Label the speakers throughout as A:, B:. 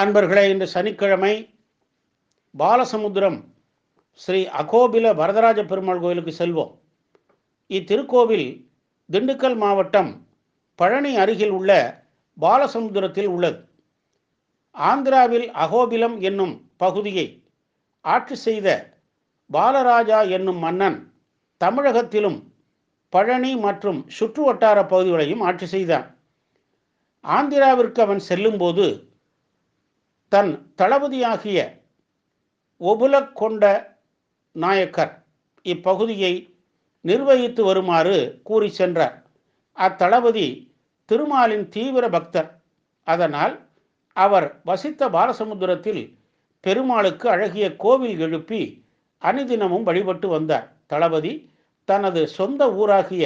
A: அன்பர்களே இன்று சனிக்கிழமை பாலசமுத்திரம் ஸ்ரீ அகோபில வரதராஜ பெருமாள் கோயிலுக்கு செல்வோம். இத்திருக்கோவில் திண்டுக்கல் மாவட்டம் பழனி அருகில் உள்ள பாலசமுத்திரத்தில் உள்ளது. ஆந்திராவில் அகோபிலம் என்னும் பகுதியை ஆட்சி செய்த பாலராஜா என்னும் மன்னன் தமிழகத்திலும் பழனி மற்றும் சுற்று வட்டார பகுதிகளையும் ஆட்சி செய்தான். ஆந்திராவிற்கு அவன் செல்லும்போது தன் தளபதியாகிய ஒபுலக்கொண்ட நாயக்கர் இப்பகுதியை நிர்வகித்து வருமாறு கூறி சென்றார். அத்தளபதி திருமாலின் தீவிர பக்தர். அதனால் அவர் வசித்த பாலசமுத்திரத்தில் பெருமாளுக்கு அழகிய கோவில் எழுப்பி அணிதினமும் வழிபட்டு வந்தார். தளபதி தனது சொந்த ஊராகிய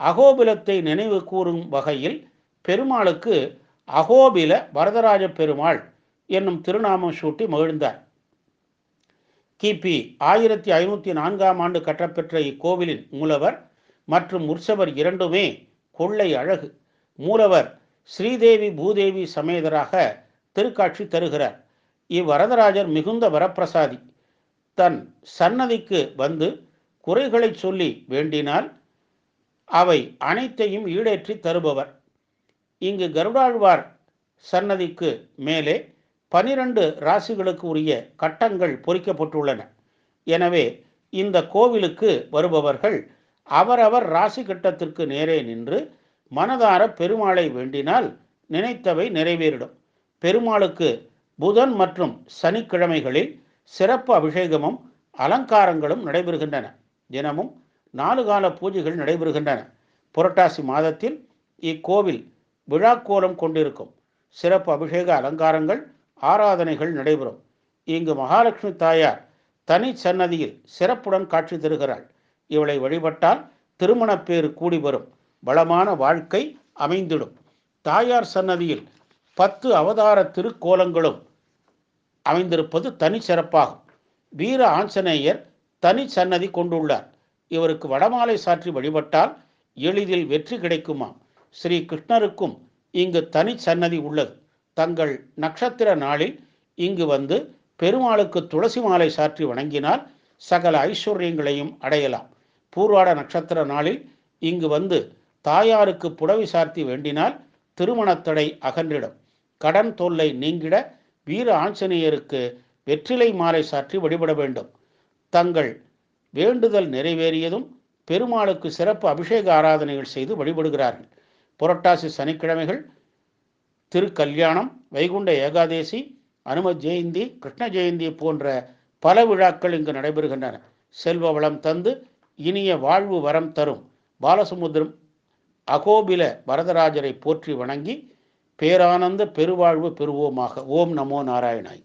A: அகோபிலத்தை நினைவு கூறும் வகையில் பெருமாளுக்கு அகோபில வரதராஜ பெருமாள் என்னும் திருநாமம் சூட்டி மகிழ்ந்தார். கிபி ஆயிரத்தி ஐநூற்றி நான்காம் ஆண்டு கட்டப்பெற்ற இக்கோவிலின் மூலவர் மற்றும் உற்சவர் இரண்டுமே கொள்ளை அழகு. மூலவர் ஸ்ரீதேவி பூதேவி சமேதராக திருக்காட்சி தருகிறார். இவ்வரதராஜர் மிகுந்த வரப்பிரசாதி. தன் சன்னதிக்கு வந்து குறைகளை சொல்லி வேண்டினால் அவை அனைத்தையும் ஈடேற்றி தருபவர். இங்கு கருடாழ்வார் சன்னதிக்கு மேலே பனிரெண்டு ராசிகளுக்கு உரிய கட்டங்கள் பொறிக்கப்பட்டுள்ளன. எனவே இந்த கோவிலுக்கு வருபவர்கள் அவரவர் ராசி கட்டத்திற்கு நேரே நின்று மனதார பெருமாளை வேண்டினால் நினைத்தவை நிறைவேறிடும். பெருமாளுக்கு புதன் மற்றும் சனிக்கிழமைகளில் சிறப்பு அபிஷேகமும் அலங்காரங்களும் நடைபெறுகின்றன. தினமும் நாலு கால பூஜைகள் நடைபெறுகின்றன. புரட்டாசி மாதத்தில் இக்கோவில் விழாக்கோலம் கொண்டிருக்கும். சிறப்பு அபிஷேக அலங்காரங்கள் ஆராதனைகள் நடைபெறும். இங்கு மகாலட்சுமி தாயார் தனி சன்னதியில் சிறப்புடன் காட்சி தருகிறாள். இவளை வழிபட்டால் திருமணப்பேறு கூடி வரும். வளமான வாழ்க்கை அமைந்திடும். தாயார் சன்னதியில் பத்து அவதார திருக்கோலங்களும் அமைந்திருப்பது தனி சிறப்பாகும். வீர ஆஞ்சநேயர் தனி சன்னதி கொண்டுள்ளார். இவருக்கு வடமாலை சாற்றி வழிபட்டால் எளிதில் வெற்றி கிடைக்குமாம். ஸ்ரீ கிருஷ்ணருக்கும் இங்கு தனி சன்னதி உள்ளது. தங்கள் நட்சத்திர நாளில் இங்கு வந்து பெருமாளுக்கு துளசி மாலை சாற்றி வணங்கினால் சகல ஐஸ்வர்யங்களையும் அடையலாம். பூர்வாட நட்சத்திர நாளில் இங்கு வந்து தாயாருக்கு புடவை சார்த்தி வேண்டினால் திருமணத்தடை அகன்றிடும். கடன் தொல்லை நீங்கிட வீர ஆஞ்சநேயருக்கு வெற்றிலை மாலை சாற்றி வழிபட வேண்டும். தங்கள் வேண்டுதல் நிறைவேறியதும் பெருமாளுக்கு சிறப்பு அபிஷேக ஆராதனைகள் செய்து வழிபடுகிறார்கள். புரட்டாசி சனிக்கிழமைகள் திருக்கல்யாணம் வைகுண்ட ஏகாதேசி அனும ஜெயந்தி கிருஷ்ண ஜெயந்தி போன்ற பல விழாக்கள் இங்கு நடைபெறுகின்றன. செல்வ வளம் தந்து இனிய வாழ்வு வரம் தரும் பாலசமுத்திரம் அகோபில வரதராஜரை போற்றி வணங்கி பேரானந்த பெருவாழ்வு பெறுவோமாக. ஓம் நமோ நாராயணாய்.